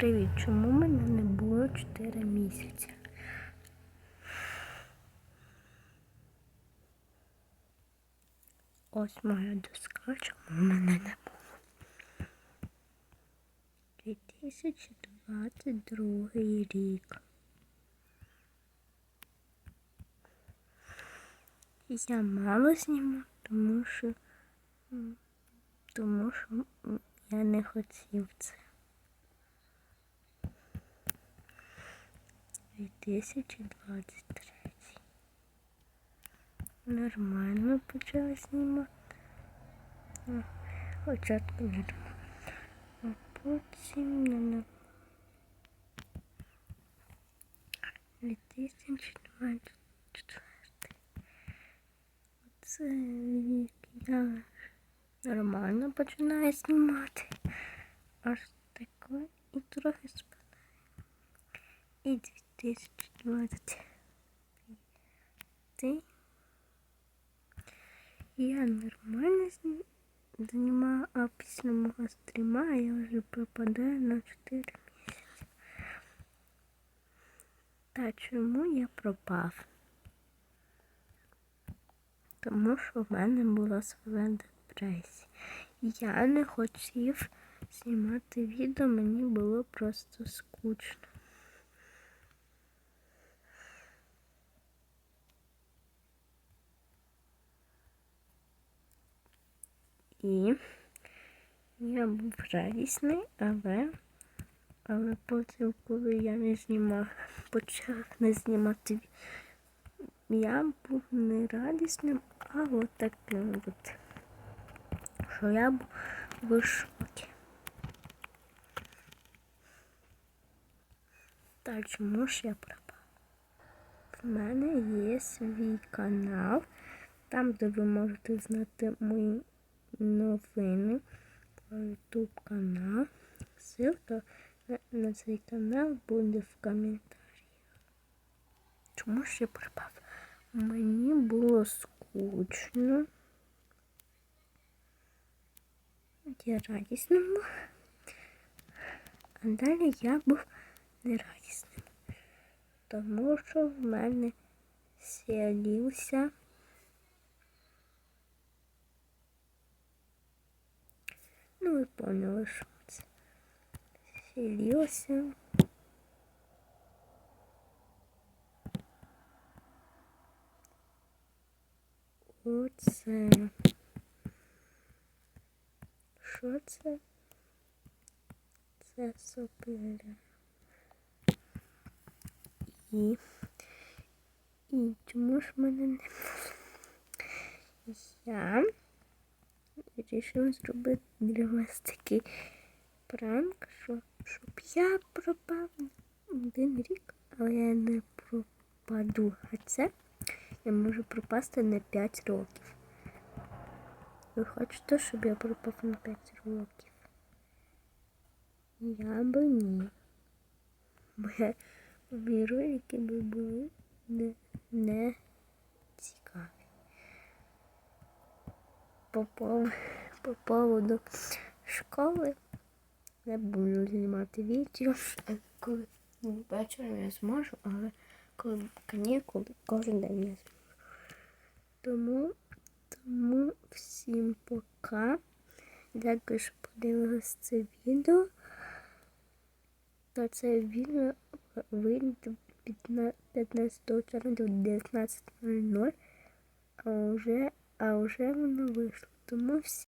Привіт, чому мене не було 4 місяці? Ось моя доска, чому мене не було. 2022 рік. Я мало зніму, тому що, тому що я не хотів це. 2023. Нормально почала знімати. Ну, Спочатку нормально. А потім не нормально. 2024. Це рік я нормально починаю знімати. Аж таке і трохи спадає. І 2020. Я нормально зні- знімаю, а після мого стріма я вже пропадаю на 4 місяці. Та чому я пропав? Тому що в мене була своя депресія. Я не хотів знімати відео, мені було просто скучно. І я був радісний, але, але потім, коли я не знімав, почав не знімати, я був не радісним, а от таким от, що я був в шокі. Та чому ж я пропав? В мене є свій канал, там, де ви можете знати мої новини про YouTube канал. Ссылка на, на цей канал буде в коментарі. Чому ж я пропав? Мені було скучно. Я радісним був. А далі я був нерадісним. Тому що в мене з'явився Ну, ви поняли, що це. З'явився. Оце. Що це? Це сопля. І. І чому ж мене не? Я вирішив зробити для вас такий пранк, що, щоб я пропав один рік, але я не пропаду. А це я можу пропасти на 5 років. Ви хочете, щоб я пропав на 5 років? Я би ні. Бо я мої ролики би були не, не По, пов- по поводу школи не буду знімати відео. Коли ну, вечором я зможу, але коли канікули, кожен день не зможу. Тому, тому всім пока. Дякую, що подивилися це відео. Та це відео вийде 15 червня до 19.00, а вже, а вже воно вийшло. Тому всі.